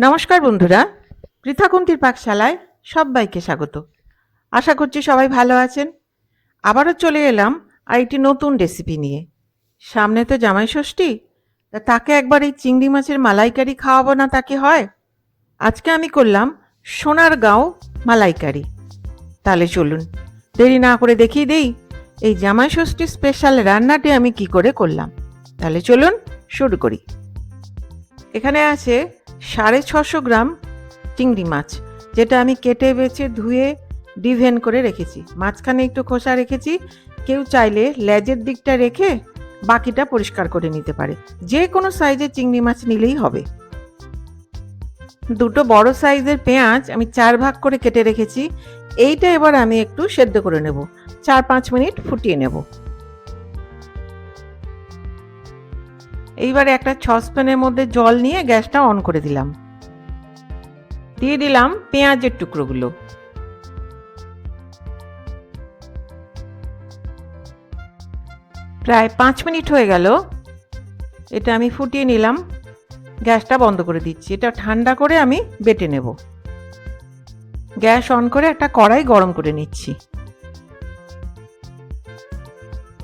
নমস্কার বন্ধুরা পৃথাকুন্তির পাকশালায় সবাইকে স্বাগত। আশা করছি সবাই ভালো আছেন। আবারও চলে এলাম আর একটি নতুন রেসিপি নিয়ে। সামনে তো জামাই ষষ্ঠী, তা তাকে একবার এই চিংড়ি মাছের মালাইকারি খাওয়াবো না তাকে হয়? আজকে আমি করলাম সোনারগাঁও মালাইকারি। তাহলে চলুন, দেরি না করে দেখিয়ে দেই এই জামাই ষষ্ঠীর স্পেশাল রান্নাটি আমি কি করে করলাম। তাহলে চলুন শুরু করি। এখানে আছে সাড়ে ছশো গ্রাম চিংড়ি মাছ, যেটা আমি কেটে বেছে ধুয়ে ডিভেন করে রেখেছি। মাঝখানে একটু খোসা রেখেছি। কেউ চাইলে লেজের দিকটা রেখে বাকিটা পরিষ্কার করে নিতে পারে। যে কোনো সাইজের চিংড়ি মাছ নিলেই হবে। দুটো বড় সাইজের পেঁয়াজ আমি চার ভাগ করে কেটে রেখেছি। এইটা এবার আমি একটু সেদ্ধ করে নেব। চার পাঁচ মিনিট ফুটিয়ে নেব। এইবারে একটা সসপ্যানের মধ্যে জল নিয়ে গ্যাসটা অন করে দিলাম। দিয়ে দিলাম পেঁয়াজের টুকরোগুলো। প্রায় পাঁচ মিনিট হয়ে গেল। এটা আমি ফুটিয়ে নিলাম। গ্যাসটা বন্ধ করে দিচ্ছি। এটা ঠান্ডা করে আমি বেটে নেব। গ্যাস অন করে একটা কড়াই গরম করে নিচ্ছি।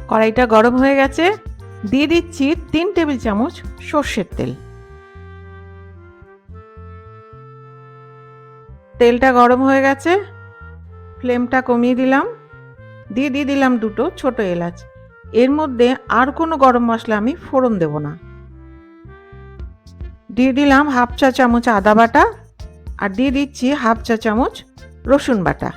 কড়াইটা গরম হয়ে গেছে। দিয়ে দিচ্ছি তিন টেবিল চামচ সর্ষের তেল। তেলটা গরম হয়ে গেছে। ফ্লেমটা কমিয়ে দিলাম। দিয়ে দিয়ে দিলাম দুটো ছোট এলাচ। এর মধ্যে আর কোনো গরম মশলা আমি ফোড়ন দেব না। দিয়ে দিলাম হাফ চা চামচ আদা বাটা আর দিয়ে দিচ্ছি হাফ চা চামচ রসুন বাটা।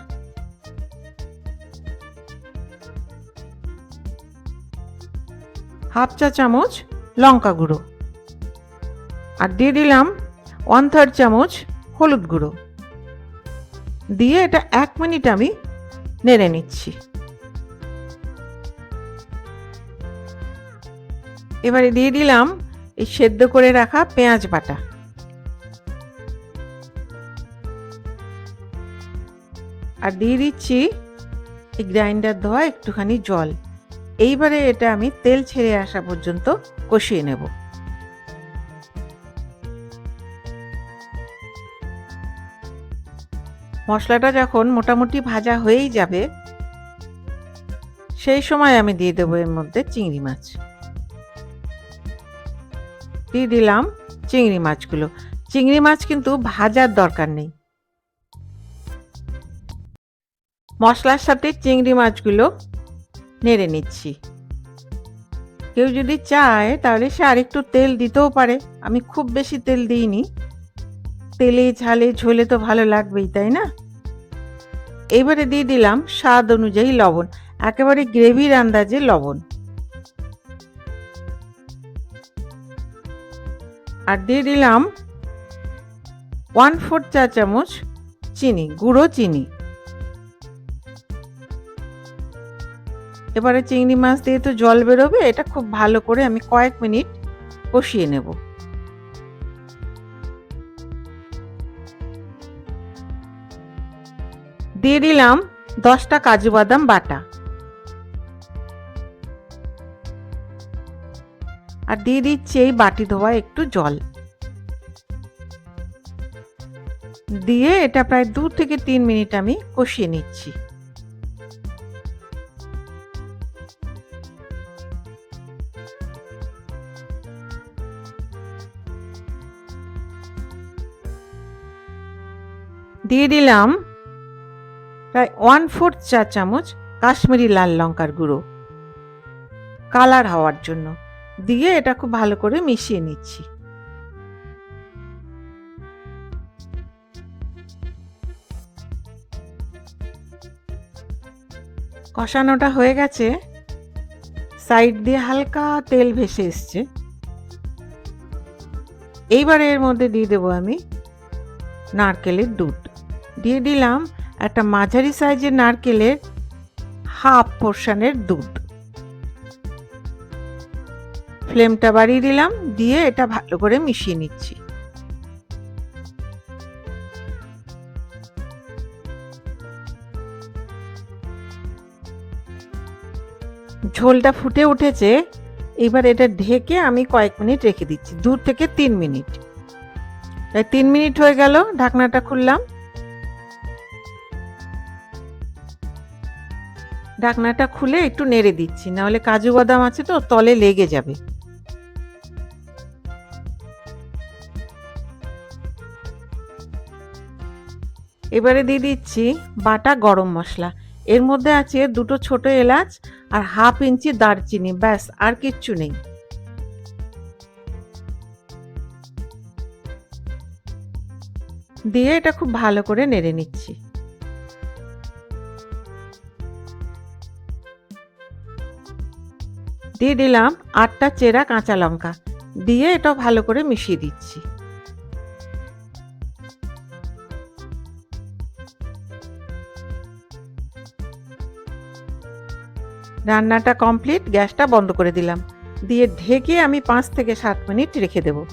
হাফ চা চামচ লঙ্কা গুঁড়ো। আর দিয়ে দিলাম ওয়ান থার্ড চামচ হলুদ গুঁড়ো। দিয়ে এটা এক মিনিট আমি নেড়ে নিচ্ছি। এবারে দিয়ে দিলাম এই সেদ্ধ করে রাখা পেঁয়াজ বাটা। আর দিয়ে দিচ্ছি এই গ্রাইন্ডার ধোয়া একটুখানি জল। এইবারে এটা আমি তেল ছেড়ে আসা পর্যন্ত কষিয়ে নেব। মশলাটা যখন মোটামুটি ভাজা হয়েই যাবে, সেই সময় আমি দিয়ে দেবো এর মধ্যে চিংড়ি মাছ। দিয়ে দিলাম চিংড়ি মাছগুলো। চিংড়ি মাছ কিন্তু ভাজার দরকার নেই। মশলার সাথে চিংড়ি মাছগুলো নেড়ে নিচ্ছি। কেউ যদি চায় তাহলে সে আরেকটু তেল দিতেও পারে। আমি খুব বেশি তেল দিইনি। তেলে, ঝালে, ঝোলে তো ভালো লাগবেই, তাই না? এবারে দিয়ে দিলাম স্বাদ অনুযায়ী লবণ, একেবারে গ্রেভির আন্দাজে লবণ। আর দিয়ে দিলাম ওয়ান ফোর চা চামচ চিনি, গুঁড়ো চিনি। এবারে চিংড়ি মাছ দিয়ে তো জল বেরোবে, এটা খুব ভালো করে আমি কয়েক মিনিট কষিয়ে নেব। দিয়ে দিলাম দশটা কাজু বাদাম বাটা। আর দিয়ে দিচ্ছি এই বাটি ধোয়া একটু জল। দিয়ে এটা প্রায় দু থেকে তিন মিনিট আমি কষিয়ে নিচ্ছি। দিয়ে দিলাম প্রায় ওয়ান ফোর্থ চা চামচ কাশ্মীরি লাল লঙ্কার গুঁড়ো। কালার হওয়ার জন্য। দিয়ে এটা খুব ভালো করে মিশিয়ে নিচ্ছি। কষানোটা হয়ে গেছে। সাইড দিয়ে হালকা তেল ভেসে এসছে। এইবারে এর মধ্যে দিয়ে দেবো আমি নারকেলের দুধ। দিয়ে দিলাম একটা মাঝারি সাইজের নারকেলের হাফ পোর্শনের দুধ। ফ্লেমটা বাড়িয়ে দিলাম, দিয়ে এটা ভালো করে মিশিয়ে নিচ্ছি। ঝোলটা ফুটে উঠেছে, এবার এটা ঢেকে আমি কয়েক মিনিট রেখে দিচ্ছি, দু থেকে তিন মিনিট। তাই তিন মিনিট হয়ে গেল, ঢাকনাটা খুললাম। ঢাকনাটা খুলে একটু নেড়ে দিচ্ছি, নাহলে কাজু বাদাম আছে তো, তলে লেগে যাবে। এবারে দিয়ে দিচ্ছি বাটা গরম মশলা। এর মধ্যে আছে দুটো ছোট এলাচ আর হাফ ইঞ্চি দারচিনি, ব্যাস, আর কিচ্ছু নেই। দিয়ে এটা খুব ভালো করে নেড়ে নিচ্ছি। দিয়ে দিলাম আটটা চেরা কাঁচা লঙ্কা। দিয়ে এটা ভালো করে মিশিয়ে দিচ্ছি। রান্নাটা কমপ্লিট, গ্যাসটা বন্ধ করে দিলাম। দিয়ে ঢেকে আমি পাঁচ থেকে সাত মিনিট রেখে দেব।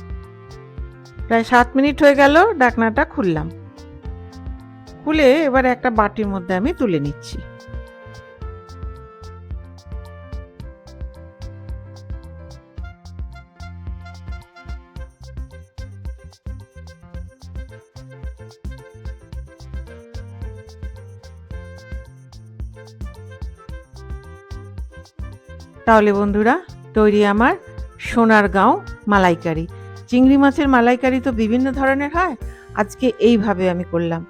প্রায় সাত মিনিট হয়ে গেল, ডাকনাটা খুললাম। খুলে এবার একটা বাটির মধ্যে আমি তুলে নিচ্ছি। তাহলে বন্ধুরা, তৈরি আমার সোনার গাঁও মালাইকারি। চিংড়ি মাছের মালাইকারি তো বিভিন্ন ধরনের হয়, আজকে এইভাবে আমি করলাম।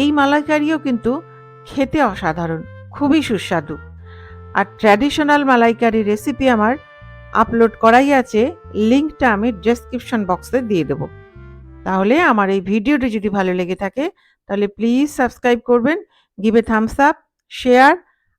এই মালাইকারিও কিন্তু খেতে অসাধারণ, খুবই সুস্বাদু। আর ট্র্যাডিশনাল মালাইকারি রেসিপি আমার আপলোড করাই আছে, লিঙ্কটা আমি ডেসক্রিপশন বক্সে দিয়ে দেবো। তাহলে আমার এই ভিডিওটি যদি ভালো লেগে থাকে, তাহলে প্লিজ সাবস্ক্রাইব করবেন give a thumbs up share